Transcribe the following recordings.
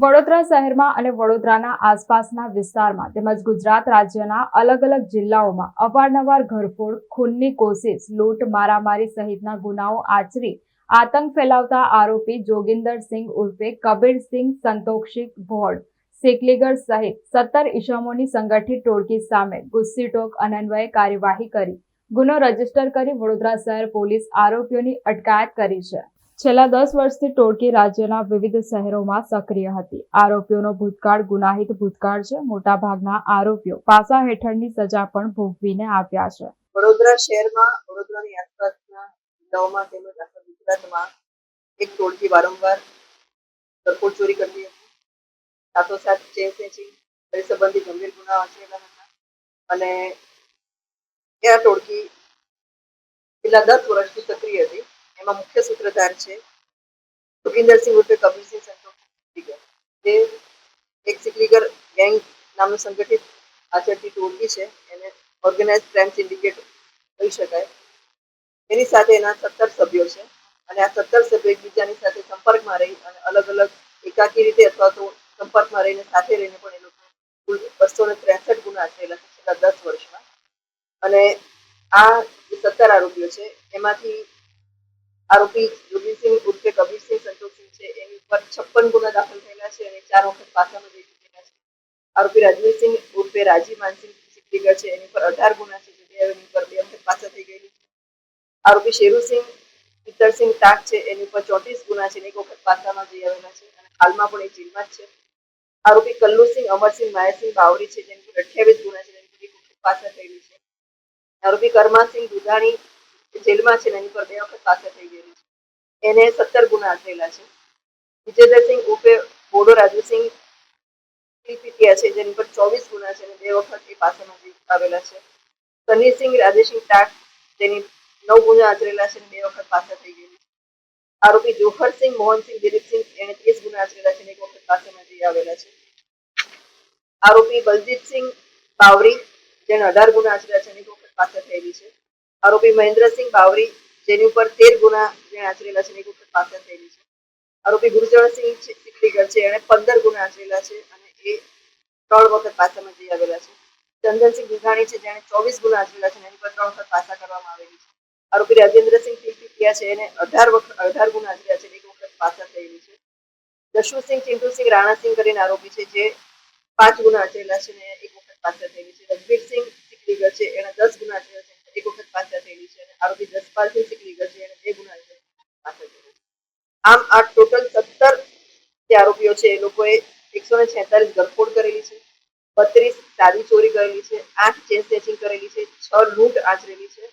વડોદરા શહેરમાં અને વડોદરાના આસપાસના વિસ્તારમાં તેમજ ગુજરાત રાજ્યના અલગ અલગ જિલ્લાઓમાં અવારનવાર ઘરફોડ, ખૂનની કોશિશ, લૂંટ, મારામારી સહિતના ગુનાઓ આચરી આતંક ફેલાવતા આરોપી જોગિંદરસિંહ ઉર્ફે કબીરસિંહ સંતોષિક ભોળ સિકલીગર સહિત સત્તર ઇસમોની સંગઠિત ટોળકી સામે ગુસ્સીટોક અનન્વયે કાર્યવાહી કરી. ગુનો રજિસ્ટર કરી વડોદરા શહેર પોલીસ આરોપીઓની અટકાયત કરી છે. છેલ્લા દસ વર્ષથી ટોળકી રાજ્યના વિવિધ શહેરોમાં સક્રિય હતી. આરોપીઓનો ભૂતકાળ ગુનાહિત ભૂતકાળ છે. મોટાભાગના આરોપીઓ પાસા હેઠળની સજા પણ ભોગવીને આવ્યા છે. વડોદરા શહેરમાં વડોદરાની આસપાસના જિલ્લાઓમાં તેમજ આખા ગુજરાતમાં એક ટોળકી વારંવાર ઘરફોડ ચોરી કરતી હતી. સાથોસાથ ચેન સ્નેચિંગ સંબંધી ગંભીર ગુનાઓ આચરેલા હતા. અને એ આ ટોળકી છેલ્લા દસ વર્ષથી સક્રિય હતી. એમાં મુખ્ય સૂત્રધાર છે. સુખિન્દરસિંહ ઉર્ફે કબીરસિંહ સંતોષ જે એક સિકલીગર ગેંગ નામનું સંગઠિત આચરતી ટોળકી છે. એને ઓર્ગેનાઇઝ ક્રાઇમ સિન્ડિકેટ કહી શકાય. એની સાથે એના સત્તર સભ્યો છે. અને આ સત્તર સભ્યો એકબીજાની સાથે સંપર્કમાં રહી અને અલગ અલગ એકાકી રીતે અથવા તો સંપર્કમાં રહીને સાથે રહીને પણ એ લોકો કુલ બસો ને ત્રેસઠ ગુના આચરેલા છે છેલ્લા દસ વર્ષમાં. અને આ સત્તર આરોપીઓ છે, એમાંથી આરોપી યોગીસિંહ ઉર્ફે કબીરસિંહ સંતોષસિંહ છે. એની ઉપર છપ્પન ગુના દાખલ થયેલા છે અને ચાર વખત પાસામાં જઈ ચૂકેલા છે. આરોપી રાજવીરસિંહ ઉર્ફે રાજી માનસિંહ સિકલીગર છે. એની પર અઢાર ગુના છે. જે એની બે વખત પાછા થઈ ગયેલી છે. આરોપી શેરુસિંહ પિત્તરસિંહ ટાક છે. એની ઉપર ચોત્રીસ ગુના છે એક વખત પાસામાં જઈ આવેલા છે. અને હાલમાં પણ એ જેલમાં જ છે. આરોપી કલ્લુસિંહ, અમરસિંહ, માયાસિંહ બાવરી છે. જેની પર અઠ્યાવીસ ગુના છે. જેની પર એક વખત પાછા થયેલી છે. આરોપી કરમાસિંહ દુધાણી જેલમાં છે એની પર બે વખત પાછા થઈ ગયેલી છે. એને સત્તર ગુના થયેલા છે. વિજયદરસિંહ ઉપે બોડો રાજુસિંહ પીપીટીયા છે, જેની પર ચોવીસ ગુના છે અને બે વખત એ પાસામાં આવેલા છે. સનીસિંહ, રાજેસિંહ ટાટ જેની નવ ગુના આચરેલા છે અને બે વખત પાછા થઈ ગયેલી છે. આરોપી જોહરસિંહ મોહનસિંહ, દિલીપસિંહ એને ત્રીસ ગુના આચરેલા છે અને એક વખત પાસામાં જઈ આવેલા છે. આરોપી બલજીતસિંહ બાવરી જેને અઢાર ગુના આચરેલા છે અને એક વખત પાછા થયેલી છે આરોપી મહેન્દ્રસિંહ બાવરી, જેની ઉપર તેર ગુના આચરેલા છે એક થયેલી છે. આરોપી ગુરજણસિંહ સિકલીગર છે એને પંદર ગુના આચરેલા છે અને એ ત્રણ વખત પાસામાં જઈ આવેલા છે. ચંદનસિંહ ગુઘાણી છે જેને ચોવીસ ગુના આચરેલા છે એની પર ત્રણ વખત પાસા કરવામાં આવેલી છે. આરોપી રાજેન્દ્રસિંહ પીપીટીયા છે, એને અઢાર વખત અઢાર ગુના આચર્યા છે એક વખત પાસા થયેલી છે. દશુસિંહ ચિંટુસિંહ રાણાસિંહ કરીને આરોપી છે, જે પાંચ ગુના આચરેલા છે અને એક વખત પાછા થયેલી છે. રજવીરસિંહ સિકલીગર છે એને દસ ગુના છે આમ આ ટોટલ સત્તર આરોપીઓ છે, એ લોકોએ એકસો ને છેતાલીસ ઘરફોડ કરેલી છે, બત્રીસ ચાવી ચોરી કરેલી છે, આઠ ચેન સ્નેચિંગ કરેલી છે, છ લૂંટ આચરેલી છે,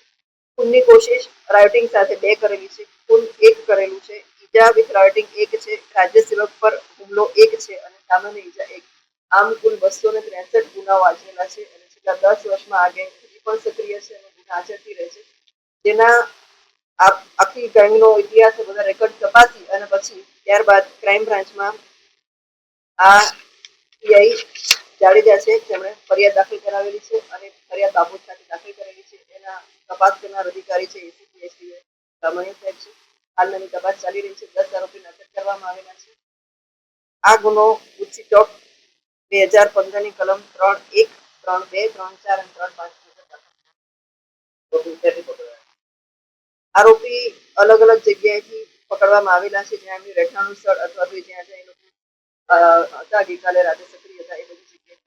ખૂનની કોશિશ રાયોટિંગ સાથે બે કરેલી છે ખૂન એક કરેલું છે, ઈજા વિથ રાયોટિંગ એક છે, રાજ્ય સેવક પર હુમલો એક છે અને સામાન્ય ઈજા એક. આમ કુલ બસો ને ત્રેસઠ ગુનાઓ આચરેલા છે અને છેલ્લા દસ વર્ષમાં આ ગેંગ પણ સક્રિય છે અને આચરતી રહે છે. જેના આખી ગેંગનો ઇતિહાસ બધા રેકોર્ડ તપાસી અને પછી ત્યારબાદ ક્રાઇમ બ્રાન્ચમાં આ પીઆઈ જાડેજા છે તેમણે ફરિયાદ દાખલ કરાવેલી છે અને ફરિયાદ બાબત સાથે દાખલ કરેલી છે. એના તપાસ કરનાર અધિકારી છે એસીપી એસપી રમણીય સાહેબ છે. હાલની તપાસ ચાલી રહી છે. દસ આરોપીને અટક કરવામાં આવેલા છે. આ ગુનો ગુચ્છી ચોક બે હજાર પંદરની કલમ ત્રણ એક, ત્રણ બે, ત્રણ ચાર અને ત્રણ પાંચ મુજબ દાખલ થયેલો છે. આરોપી અલગ અલગ જગ્યાએથી પકડવામાં આવેલા છે. જ્યાં એમની રહેઠાણનું સ્થળ અથવા તો જ્યાં જ્યાં એ લોકો હતા. ગઈકાલે રાતે સક્રિય હતા એ બધી જગ્યાએ.